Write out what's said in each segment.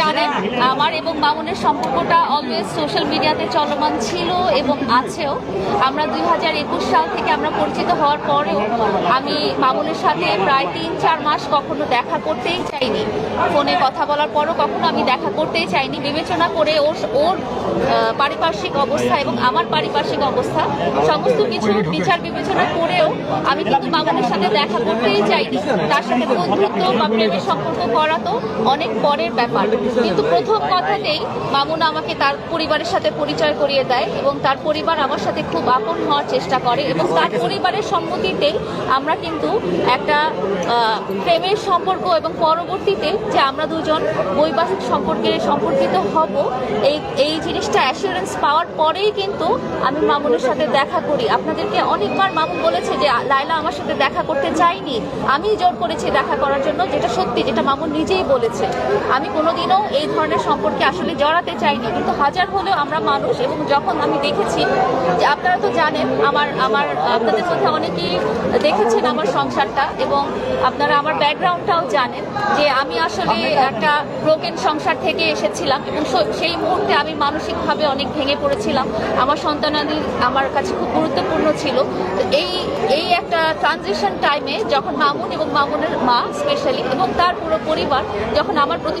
জানেন, আমার এবং মামুনের সম্পর্কটা অলওয়েজ সোশ্যাল মিডিয়াতে চলমান ছিল এবং আছেও। আমরা দুই হাজার একুশ সাল থেকে আমরা পরিচিত হওয়ার পরেও আমি মামুনের সাথে প্রায় তিন চার মাস কখনো দেখা করতেই চাইনি। ফোনে কথা বলার পরও কখনো আমি দেখা করতেই চাইনি। বিবেচনা করে ওর ওর পারিপার্শ্বিক অবস্থা এবং আমার পারিপার্শ্বিক অবস্থা, সমস্ত কিছু বিচার বিবেচনা করেও আমি কিন্তু মামুনের সাথে দেখা করতেই চাইনি। তার সাথে বন্ধুত্ব বা প্রেমের সম্পর্ক করা তো অনেক পরের ব্যাপার। কিন্তু প্রথম কথাতেই মামুন আমাকে তার পরিবারের সাথে পরিচয় করিয়ে দেয় এবং তার পরিবার আমার সাথে খুব আপন হওয়ার চেষ্টা করে এবং তার পরিবারের সম্মতিতেই আমরা কিন্তু একটা প্রেমের সম্পর্ক এবং পরবর্তীতে যে আমরা দুজন বৈবাহিক সম্পর্কে সম্পর্কিত হব, এই এই জিনিসটা অ্যাসুরেন্স পাওয়ার পরেই কিন্তু আমি মামুনের সাথে দেখা করি। আপনাদেরকে অনেকবার মামুন বলেছে যে লাইলা আমার সাথে দেখা করতে চাইনি। আমি জোর করেছি দেখা করার জন্য, যেটা সত্যি, যেটা মামুন নিজেই বলেছে। আমি কোনোদিনও এই ধরনের সম্পর্কে আসলে জড়াতে চাইনি। কিন্তু হাজার হলেও আমরা মানুষ এবং যখন আমি দেখেছি যে আপনারা তো জানেন, আমার আমার আপনাদের মধ্যে অনেকেই দেখেছেন আমার সংসারটা এবং আপনারা আমার ব্যাকগ্রাউন্ডটাও জানেন যে আমি আসলে একটা ব্রোকেন সংসার থেকে এসেছিলাম এবং সেই মুহূর্তে আমি মানসিকভাবে অনেক ভেঙে পড়েছিলাম। আমার সন্তানাদি আমার কাছে খুব গুরুত্বপূর্ণ ছিল। এই এই একটা ট্রানজিশন টাইমে যখন মামুন এবং মামুনের মা স্পেশালি এবং তার পুরো পরিবার যখন আমার প্রতি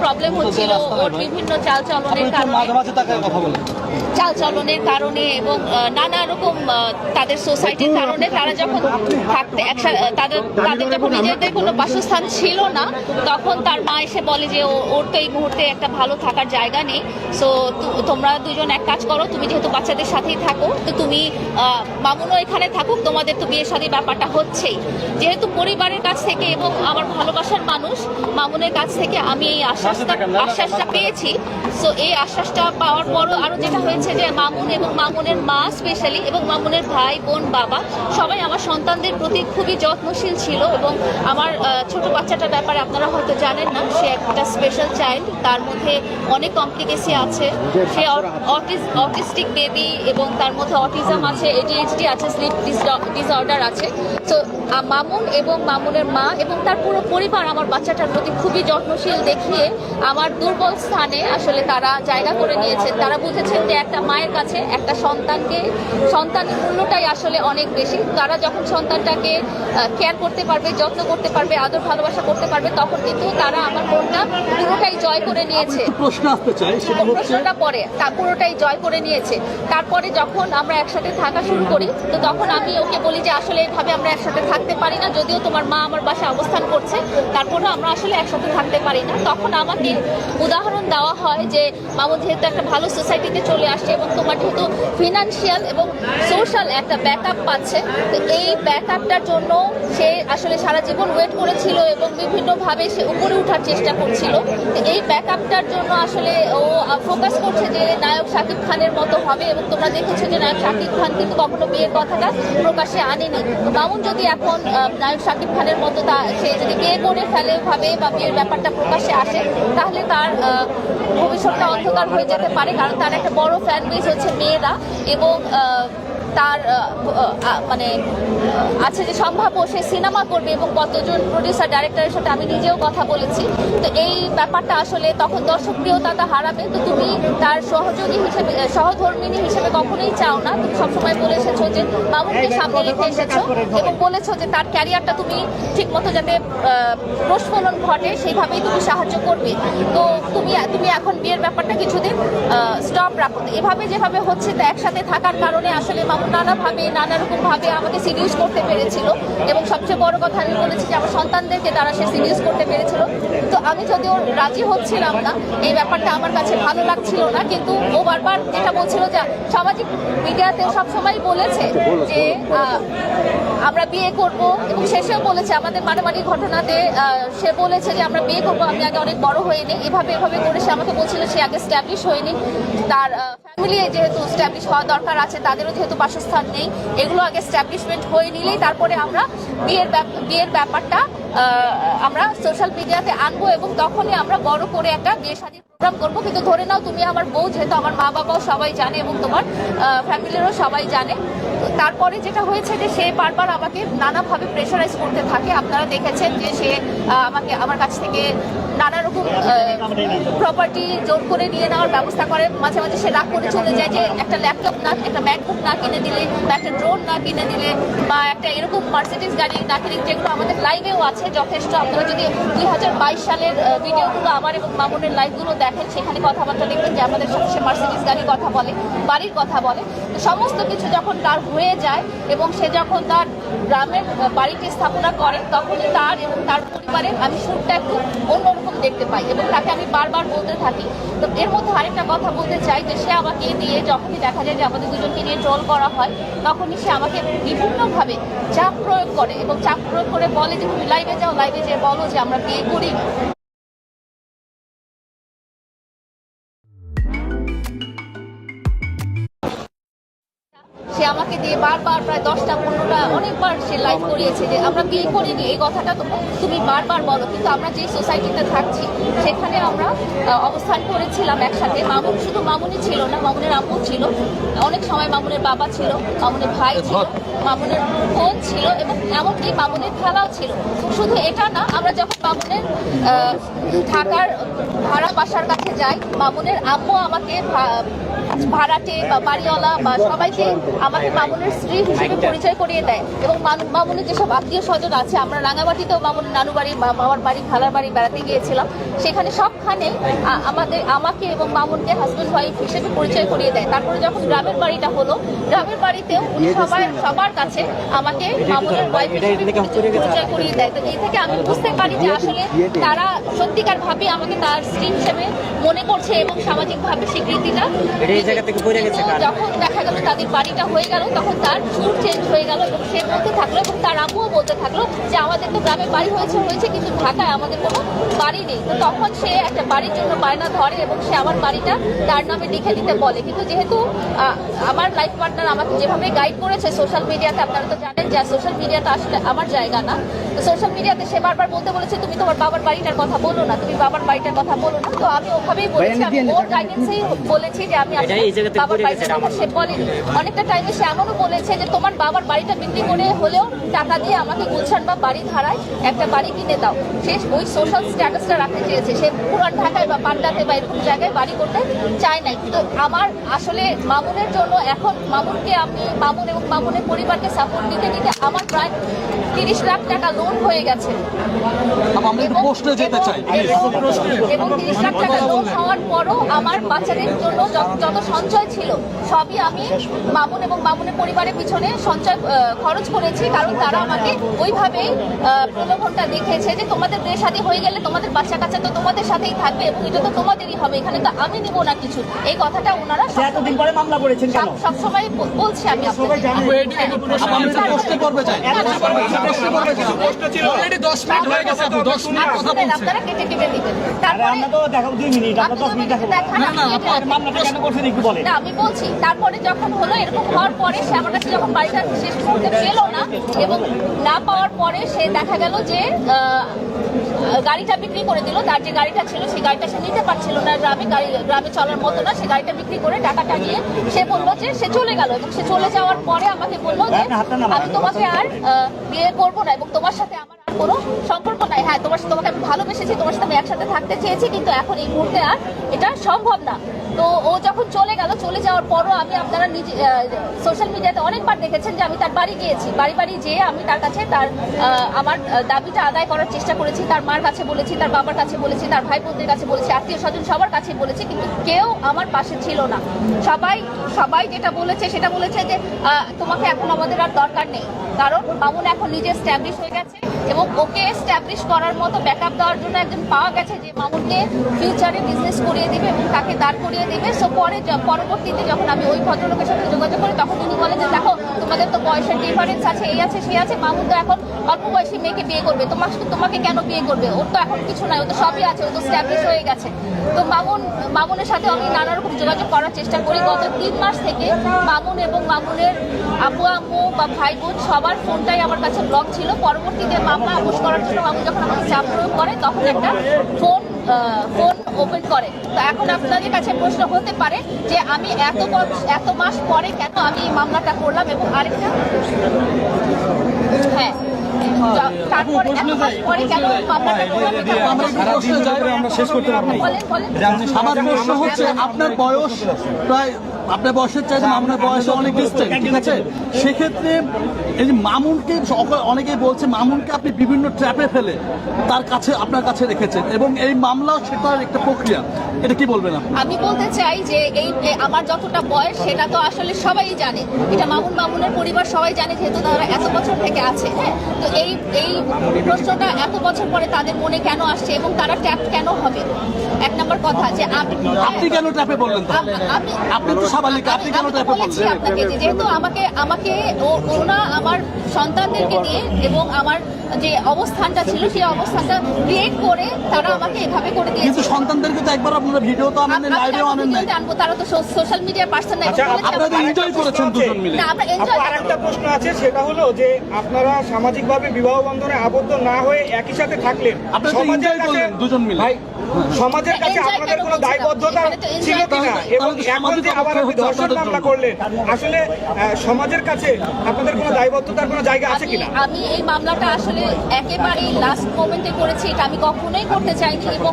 প্রবলেম হচ্ছিল ওর বিভিন্ন চালচলনের কারণে। মাঝে মাঝে তাকে কথা বলে চালচলনের কারণে এবং নানা রকম তাদের সোসাইটির কারণে তারা যখন থাকতে তাদের তাদের যখন নিজেদের কোনো বাসস্থান ছিল না, তখন তার মা এসে বলে যে ওর তো এই মুহূর্তে একটা ভালো থাকার জায়গা নেই। সো তোমরা দুজন এক কাজ করো, তুমি যেহেতু বাচ্চাদের সাথেই থাকো, তো তুমি মামুনও এখানে থাকুক, তোমাদের তো বিয়ে শাদী ব্যাপারটা হচ্ছেই। যেহেতু পরিবারের কাছ থেকে এবং আমার ভালোবাসার মানুষ, মামুনের কাছ থেকে আমি এই আশ্বাসটা আশ্বাসটা পেয়েছি। সো এই আশ্বাসটা পাওয়ার পরও আরও যেটা হয়েছে যে মামুন এবং মামুনের মা স্পেশালি এবং মামুনের ভাই, বোন, বাবা সবাই আমার সন্তানদের প্রতি খুবই যত্নশীল ছিল এবং আমার ছোট বাচ্চাটার ব্যাপারে আপনারা হয়তো জানেন না, সে একটা স্পেশাল চাইল্ড তার মধ্যে অনেক কমপ্লিকেসি আছে। সে অটিস্টিক বেবি এবং তার মধ্যে অটিজম আছে এডিএইচডি আছে স্লিপ ডিসঅর্ডার আছে। তো মামুন এবং মামুনের মা এবং তার পুরো পরিবার আমার বাচ্চাটার প্রতি খুবই যত্নশীল দেখিয়ে আমার দুর্বল স্থানে আসলে তারা জায়গা করে নিয়েছেন। তারা বুঝেছেন যে একটা মায়ের কাছে একটা সন্তানকে সন্তানের মূল্যটাই আসলে অনেক বেশি। তারা যখন সন্তানটাকে কেয়ার করতে পারবে যত্ন করতে পারবে আদর ভালোবাসা করতে পারবে তখন কিন্তু তারা আমার মনটা পুরোটাই জয় করে নিয়েছে। প্রশ্ন আসতে চাই প্রশ্নটা পরে তা পুরোটাই জয় করে নিয়েছে। তারপরে যখন আমরা একসাথে থাকা শুরু করি তো তখন আমি ওকে বলি যে আসলে এভাবে আমরা একসাথে থাকতে পারি না। যদিও তোমার মা আমার বাসায় অবস্থান করছে তারপরেও আমরা আসলে একসাথে থাকতে পারি না। তখন আমাকে উদাহরণ দেওয়া হয় যে মামুন যেহেতু একটা ভালো সোসাইটিতে চলে আসছে এবং তোমার যেহেতু ফিনান্সিয়াল এবং সোশ্যাল একটা ব্যাকআপ পাচ্ছে, তো এই ব্যাকআপটার জন্য সে আসলে সারা জীবন ওয়েট করেছিল এবং বিভিন্নভাবে সে উপরে ওঠার চেষ্টা করছিল। তো এই ব্যাকআপটার জন্য আসলে ও ফোকাস করছে যে নায়ক শাকিব খানের মতো হবে এবং তোমরা দেখেছ যে নায়ক শাকিব খান কিন্তু কখনো বিয়ের কথাটা প্রকাশে আনেনি। তো মামুন যদি এখন নায়ক শাকিব খানের মতো তা, সে যদি বিয়ে করে ফেলে ভাবে বা বিয়ের ব্যাপারটা প্রকাশে আসে, তাহলে তার ভবিষ্যৎটা অন্ধকার হয়ে যেতে পারে, কারণ তার একটা ফ্যান বেস হচ্ছে মেয়েরা এবং তার মানে আছে যে সম্ভাব্য সে সিনেমা করবে এবং কতজন প্রডিউসার ডাইরেক্টরের সাথে আমি নিজেও কথা বলেছি। তো এই ব্যাপারটা আসলে তখন দর্শক প্রিয়তা হারাবে। তো তুমি তার সহযোগী হিসেবে সহধর্মিনী হিসেবে কখনোই চাও না। তুমি সবসময় বলে এসেছ যে মামুনকে সামনে রেখে এসেছ এবং বলেছ যে তার ক্যারিয়ারটা তুমি ঠিক মতো যাতে প্রস্ফলন ঘটে সেইভাবেই তুমি সাহায্য করবে। তো তুমি তুমি এখন বিয়ের ব্যাপারটা কিছুদিন স্টপ রাখো। এভাবে যেভাবে হচ্ছে তো একসাথে থাকার কারণে আসলে মামুন নানাভাবে নানা রকম ভাবে আমাকে সিরিয়াস করতে পেরেছিল। এবং সবচেয়ে বড় কথা আমি বলেছি যে আমার সন্তানদেরকে তারা সে সিরিয়াস করতে পেরেছিল। তো আমি যদিও রাজি হচ্ছিলাম না, এই ব্যাপারটা আমার কাছে ভালো লাগছিল না। কিন্তু ও বারবার যেটা বলছিল যে সামাজিক মিডিয়াতেও সবসময় বলেছে যে আমরা বিয়ে করব। এবং শেষেও বলেছে, আমাদের মারামারি ঘটনাতে সে বলেছে যে আমরা বিয়ে করব, আমি আগে অনেক বড় হয়ে নিই এভাবে এভাবে করে সে আমাকে বলছিল, সে আগে স্ট্যাবলিশ হয়নি। তার ফ্যামিলি যেহেতু স্ট্যাবলিশ হওয়া দরকার আছে, তাদেরও যেহেতু বাসস্থান নেই, এগুলো আগে স্ট্যাবলিশমেন্ট হয়ে নিলেই তারপরে আমরা বিয়ের বিয়ের ব্যাপারটা আমরা সোশ্যাল মিডিয়াতে আনব এবং তখনই আমরা বড় করে একটা বিয়ে শাদীর প্রোগ্রাম করব। কিন্তু ধরে নাও, তুমি আমার বউ, যেহেতু আমার মা বাবাও সবাই জানে এবং তোমার ফ্যামিলিরও সবাই জানে তারপরে যেটা হয়েছে যে সে বারবার আমাকে নানাভাবে প্রেশারাইজ করতে থাকে। আপনারা দেখেছেন যে সে আমাকে, আমার কাছ থেকে নানা রকম প্রপার্টি জোর করে নিয়ে নেওয়ার ব্যবস্থা করে। মাঝে মাঝে সে রাগ করে চলে যায় যে একটা ল্যাপটপ না, একটা ম্যাকবুক না কিনে দিলে, বা একটা ড্রোন না কিনে দিলে, বা একটা এরকম মার্সিডিস গাড়ি না কিনে যেগুলো আমাদের লাইভেও আছে। যথেষ্ট। আপনারা যদি দুই হাজার বাইশ সালের ভিডিওগুলো আমার এবং মামুনের লাইভগুলো দেখেন, সেখানে কথাবার্তা দেখবেন যে আমাদের সাথে সে মার্সিডিস গাড়ির কথা বলে, বাড়ির কথা বলে। তো সমস্ত কিছু যখন তার হয়ে যায় এবং সে যখন তার গ্রামের বাড়িটি স্থাপনা করে তখনই তার এবং তার পরিবারের আমি সুরটা একটু অন্যরকম দেখতে পাই এবং তাকে আমি বারবার বলতে থাকি। তো এর মধ্যে আরেকটা কথা বলতে চাই যে, সে আমাকে দিয়ে যখনই দেখা যায় যে আমাদের দুজনকে নিয়ে ট্রোল করা হয়, তখনই সে আমাকে বিভিন্নভাবে চাপ প্রয়োগ করে এবং চাপ প্রয়োগ করে বলে যে, তুমি যাও লাইভে যেয়ে বলো যে আমরা বিয়ে করি। আমাকে দিয়ে বারবার প্রায় দশটা পনেরোটা অনেকবার সে লাইভ করিয়েছে যে আমরা বিয়ে করিনি এই কথাটা তো তুমি বারবার বলো। কিন্তু আমরা যে সোসাইটিতে থাকছি সেখানে আমরা অবস্থান করেছিলাম একসাথে। মামুন শুধু মামুনই ছিল না মামুনের আম্মু ছিল। অনেক সময় মামুনের বাবা ছিল মামুনের ভাই ছিল মামুনের বোন ছিল এবং এমনকি মামুনের খেলাও ছিল। শুধু এটা না আমরা যখন মামুনের ঢাকার ভাড়া বাসার কাছে যাই মামুনের আম্মু আমাকে ভাড়াটে বা বাড়িওয়ালা বা সবাইকে আমাকে মামুনের স্ত্রী হিসেবে পরিচয় করিয়ে দেয় এবং মামু- মামুনের যেসব আত্মীয় স্বজন আছে, আমরা রাঙামাটিতেও মামুনের নানু বাড়ি বা মামার বাড়ি, খালার বাড়ি বেড়াতে গিয়েছিলাম। সেখানে সবখানে আমাদের, আমাকে এবং মামুনকে হাজব্যান্ড ওয়াইফ হিসেবে পরিচয় করিয়ে দেয়। তারপরে যখন গ্রামের বাড়িটা হলো, গ্রামের বাড়িতেও উনি সবাই সবার কাছে আমাকে মামুনের ওয়াইফ হিসেবে পরিচয় করিয়ে দেয়। তো এই থেকে আমি বুঝতে পারি যে আসলে তারা সত্যিকার ভাবে আমাকে তার স্ত্রী হিসেবে মনে করছে এবং সামাজিক ভাবে স্বীকৃতিটা? যখন দেখা গেল তাদের বাড়িটা হয়ে গেল তখন তার সুর চেঞ্জ হয়ে গেল এবং সে বলতে থাকল এবং তার আম্মুও বলতে থাকল যে আমাদের তো গ্রামে বাড়ি হয়েছে হয়েছে কিন্তু ঢাকায় আমাদের কোনো বাড়ি নেই। তো তখন সে একটা বাড়ির জন্য বায়না ধরে এবং সে আমার বাড়িটা তার নামে লিখে দিতে বলে। কিন্তু যেহেতু আমার লাইফ পার্টনার আমাকে যেভাবে গাইড করেছে সোশ্যাল মিডিয়াতে আপনারা তো জানেন যে সোশ্যাল মিডিয়াটা আসলে আমার জায়গা না। তো সোশ্যাল মিডিয়াতে সে বারবার বলতে বলেছে তুমি তোমার বাবার বাড়িটার কথা বলো না তুমি বাবার বাড়িটার কথা বলো না। তো আমি ওভাবেই বলেছি আমি ওর গাইডেন্সেই বলেছি যে আমি বাবার বাড়িটার কথা আমার সে বলেনি অনেকটা টাইমে সে এমনও বলেছে যে তোমার বাবার বাড়িটা বিক্রি করে হলেও টাকা দিয়ে আমাকে গুলশান বা বাড়ি ধারায় একটা বাড়ি কিনে দাও। সে ওই সোশ্যাল স্ট্যাটাসটা রাখতে চেয়েছে। সে পুরান ঢাকায় বা পান্ডাতে বা এরকম জায়গায় বাড়ি করতে চায় নাই। তো আমার আসলে মামুনের জন্য এখন মামুনকে আমি মামুন এবং মামুনের পরিবারকে সাপোর্ট দিতে দিতে আমার প্রায় তিরিশ লাখ টাকা লোন হয়ে গেছে। আপা, আমরা একটু প্রশ্নে যেতে চাই এবং- এবং তিরিশ লাখ টাকা লোন হওয়ার পরও আমার বাচ্চাদের জন্য যত যত সঞ্চয় ছিল সবই আমি মামুন এবং মামুনের পরিবারের পিছনে সঞ্চয় খরচ করেছি কারণ তারা আমাকে ওইভাবেই আহ, প্রলোভনটা দেখিয়েছে যে তোমাদের বিয়ে শাদী হয়ে গেলে তোমাদের বাচ্চা কাচ্চা তো তোমাদের সাথেই থাকবে এবং এটা তো তোমাদেরই হবে এখানে তো আমি নিব না কিছু এই কথাটা ওনারা সে এতদিন পরে মামলা করেছেন কেন সব বলছি আমি আপনাদের। আপা, আমরা একটু প্রশ্নে করবে অলরেডি দশ মিনিট হয়ে গেছে আপু দশ মিনিট কথা শুনেন, বলছে আপনারা কেটে কেটে দিবেন তারপরে আমরা তো দেখাবো দুই মিনিট আমরা আপনি দশ তো মিনিট দেখাবো। না, না, আপু, এটা- মামলাটা কেন করছেন একটু বলেন। না আমি বলছি তারপরে যখন হলো এরকম হওয়ার পরে সে আমার কাছে যখন বাড়িটা শেষ মুহূর্তে পেল না এবং না পাওয়ার পরে সে দেখা গেল যে গাড়িটা বিক্রি করে দিল। তার যে গাড়িটা ছিল সেই গাড়িটা সে নিতে পারছিল না। গ্রামে গাড়ি গ্রামে চলার মতো না সে গাড়িটা বিক্রি করে টাকাটা নিয়ে সে বলল যে সে চলে গেল এবং সে চলে যাওয়ার পরে আমাকে বলল যে। আমি তোমাকে আর আহ, বিয়ে করব না এবং তোমার সাথে আমার আর কোনো সম্পর্ক নাই হ্যাঁ তোমার সাথে তোমাকে আমি ভালোবেসেছি, তোমার সাথে আমি একসাথে থাকতে চেয়েছি, কিন্তু এখন এই মুহূর্তে আর এটা সম্ভব না। তো ও যখন চলে গেল, চলে যাওয়ার পরও আমি আপনারা নিজে সোশ্যাল মিডিয়াতে অনেকবার দেখেছেন যে আমি তার বাড়ি গিয়েছি। বাড়ি বাড়ি যেয়ে আমি তার কাছে তার আমার দাবিটা আদায় করার চেষ্টা করেছি, তার মার কাছে বলেছি, তার বাবার কাছে বলেছি, তার ভাই বোনদের কাছে বলেছি আত্মীয় স্বজন সবার কাছে বলেছি, কিন্তু কেউ আমার পাশে ছিল না। সবাই সবাই যেটা বলেছে সেটা বলেছে যে তোমাকে এখন আমাদের আর দরকার নেই। কারণ মামুন এখন নিজে স্ট্যাবলিশ হয়ে গেছে। এবং ওকে এস্টাবলিশ করার মতো ব্যাকআপ দেওয়ার জন্য একজন পাওয়া গেছে যে মামুনকে ফিউচারে বিজনেস করিয়ে দিবে এবং তাকে দাঁড় করিয়ে দেবে। সো পরে পরবর্তীতে যখন আমি ওই ভদ্রলোকের সাথে যোগাযোগ করি, তখন উনি বলে যে, দেখো, তোমাদের তো বয়সের ডিফারেন্স আছে, এই আছে, সেই আছে। মামুন তো এখন অল্প বয়সী মেয়েকে বিয়ে করবে। তোমার তোমাকে কেন বিয়ে করবে? ওর তো এখন কিছু নাই ও তো সবই আছে, ও তো স্ট্যাবলিশ হয়ে গেছে। তো মামুন, মামুনের সাথে আমি নানা রকম যোগাযোগ করার চেষ্টা করি। গত তিন মাস থেকে মামুন এবং মামুনের আব্বু, আম্মু বা ভাই বোন সবার ফোনটাই আমার কাছে ব্লক ছিল। পরবর্তীতে মামলা আপোষ করার জন্য বাবু যখন আমাকে চাপ প্রয়োগ করে, তখন একটা ফোন ফোন ওপেন করে। তো এখন আপনাদের কাছে প্রশ্ন হতে পারে যে আমি এত এত মাস পরে কেন আমি মামলাটা করলাম এবং আরেকটা হ্যাঁ। তারপরে এত মাস পরে কেন? মামলাটা করলাম এটা আমরা একটু প্রশ্নে যাই আমরা শেষ করতে পারব বলেন বলেন। আমার প্রশ্ন হচ্ছে আপনার বয়স প্রায় আপনার বয়সের চাইতে মামুনের বয়সে অনেক ডিস্টেন্স ঠিক আছে? সেক্ষেত্রে এই যে মামুনকে অনেকেই বলছে মামুনকে আপনি বিভিন্ন ট্র্যাপে ফেলে তার কাছে আপনার কাছে রেখেছেন এবং এই মামলা সেটার একটা প্রক্রিয়া। এটা কি বলবেন আপনি? আমি বলতে চাই যে এই এ আমার যতটা বয়স সেটা তো আসলে সবাই জানে। এটা মামুন মামুনের পরিবার সবাই জানে যেহেতু তারা এত বছর থেকে আছে হ্যাঁ? তো এই এই প্রশ্নটা এত বছর পরে তাদের মনে কেন আসছে এবং তারা ট্যাপ কেন হবে? এক নম্বর কথা যে আপনি কেন ট্র্যাপে বললেন আমি আপনি তো স্বাভাবিক, আপনি কেন তো বললেন? আপনাকে যে যেহেতু আমাকে আমাকে ও- ওনা আমার সন্তানদেরকে নিয়ে এবং আমার যে অবস্থানটা ছিল সেই অবস্থানটা ক্রিয়েট করে তারা আমাকে এভাবে করে কিন্তু দিয়েছে সন্তানদেরকে তো একবার আপনারা ভিডিও তো আনেন লাইভেও আনেন নাই জানব তারা তো সোশ্যাল মিডিয়ার পার্সন আচ্ছা, আপনারা তো এনজয় করেছেন দুজন মিলে। না আমরা এনজয় আরেকটা প্রশ্ন আছে সেটা হলো যে আপনারা সামাজিকভাবে বিবাহ বন্ধনে আবদ্ধ না হয়ে একই সাথে থাকলেন। সমাজের কাছে দুজন মিলে। ভাই সমাজের কাছে আপনাদের কেন দায়বদ্ধতা ছিল কিনা? এবং এখন যে আবার আপনি ধর্ষণ মামলা করলেন। আসলে সমাজের কাছে আপনাদের কোনো দায়বদ্ধতার কোনো জায়গা আছে কিনা? আমি এই মামলাটা আসলে একেবারেই লাস্ট মোমেন্টে করেছি এটা আমি কখনোই করতে চাইনি এবং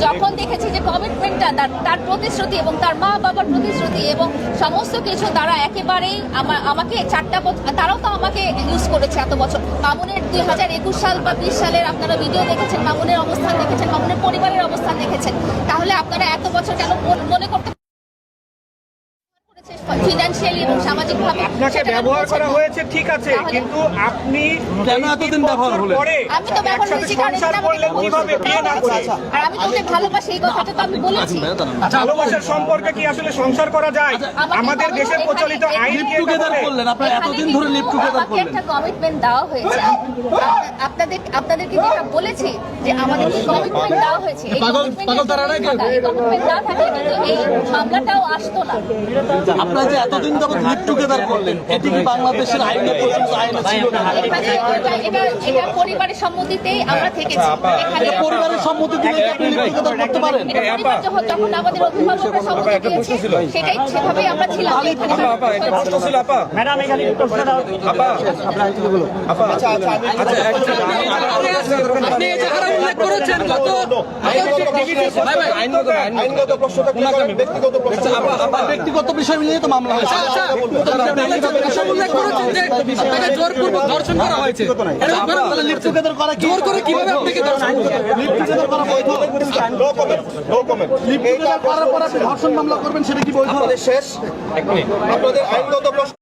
যখন দেখেছি যে কমিটমেন্টটা তার তার প্রতিশ্রুতি এবং তার মা বাবার প্রতিশ্রুতি এবং সমস্ত কিছু তারা একেবারেই আমা- আমাকে চারটা তারাও তো আমাকে ইউজ করেছে এত বছর। মামুনের দুই হাজার একুশ সাল বা বিশ সালের আপনারা ভিডিও দেখেছেন মামুনের অবস্থান দেখেছেন মামুনের পরিবারের অবস্থান দেখেছেন, তাহলে আপনারা এত বছর কেন মনে করতে ফিনান্সিয়ালি এবং সামাজিকভাবে আপনাকে ব্যবহার করা হয়েছে ঠিক আছে কিন্তু আপনি কেন এতদিন ব্যবহার হলেন? আমি তো ব্যবহার হয়েছি কারণ এটা করলেন কীভাবে? বিয়ে না করে। আর আমি তোকে ভালোবাসি এই কথাটা তো আমি বলেছি। ভালোবাসার সম্পর্কে কি আসলে সংসার করা যায়? আমাদের বলো দেশের প্রচলিত আইন কি টুগেদার করলেন আপনারা এতদিন ধরে লিভ টুগেদার করলেন একটা কমিটমেন্ট দেওয়া হয়েছে। আপনাদের আপনাদেরকে যেটা বলেছি যে আমাদেরকে কমিটমেন্ট দেওয়া হয়েছে। এই কমিটমেন্ট না থাকলে কিন্তু এই মামলাটাও আসতো না। আপনারা যে এতদিন যাবত লিভ টুগেদার করলেন এটি কি বাংলাদেশের আইনে প্রচলিত আইনে ছিল না এটা এটা এটা পরিবারের সম্মতিতেই আমরা থেকেছি এখানে পরিবারের সম্মতি দিলে আপনি লিভ টুগেদার করতে পারেন যখন তখন আমাদের অভিভাবকরা সম্মতি দিয়েছে সেটাই সেভাবেই আমরা ছিলাম এখানে প্রশ্ন ছিল আপা ম্যাডাম এখানে একটু প্রশ্নটা আপা আপনি বলো আপা আচ্ছা আচ্ছা আপনি উল্লেখ করেছেন গত ব্যক্তিগত বিষয় মিলিয়ে তো মামলা হয়েছে। ব্যক্তিগত বিষয় উল্লেখ করেছেন যে আপনাকে জোরপূর্বক ধর্ষণ করা হয়েছে। এরকম করে তাহলে লিভ টুগেদার করা কি? জোর করে কীভাবে আপনাকে ধর্ষণ লিভ টুগেদার করা বৈধ। No comment no comment live together করার পর আপনি ধর্ষণ মামলা করবেন সেটা কি বৈধ? শেষ। আপনাদের আইনগত প্রশ্ন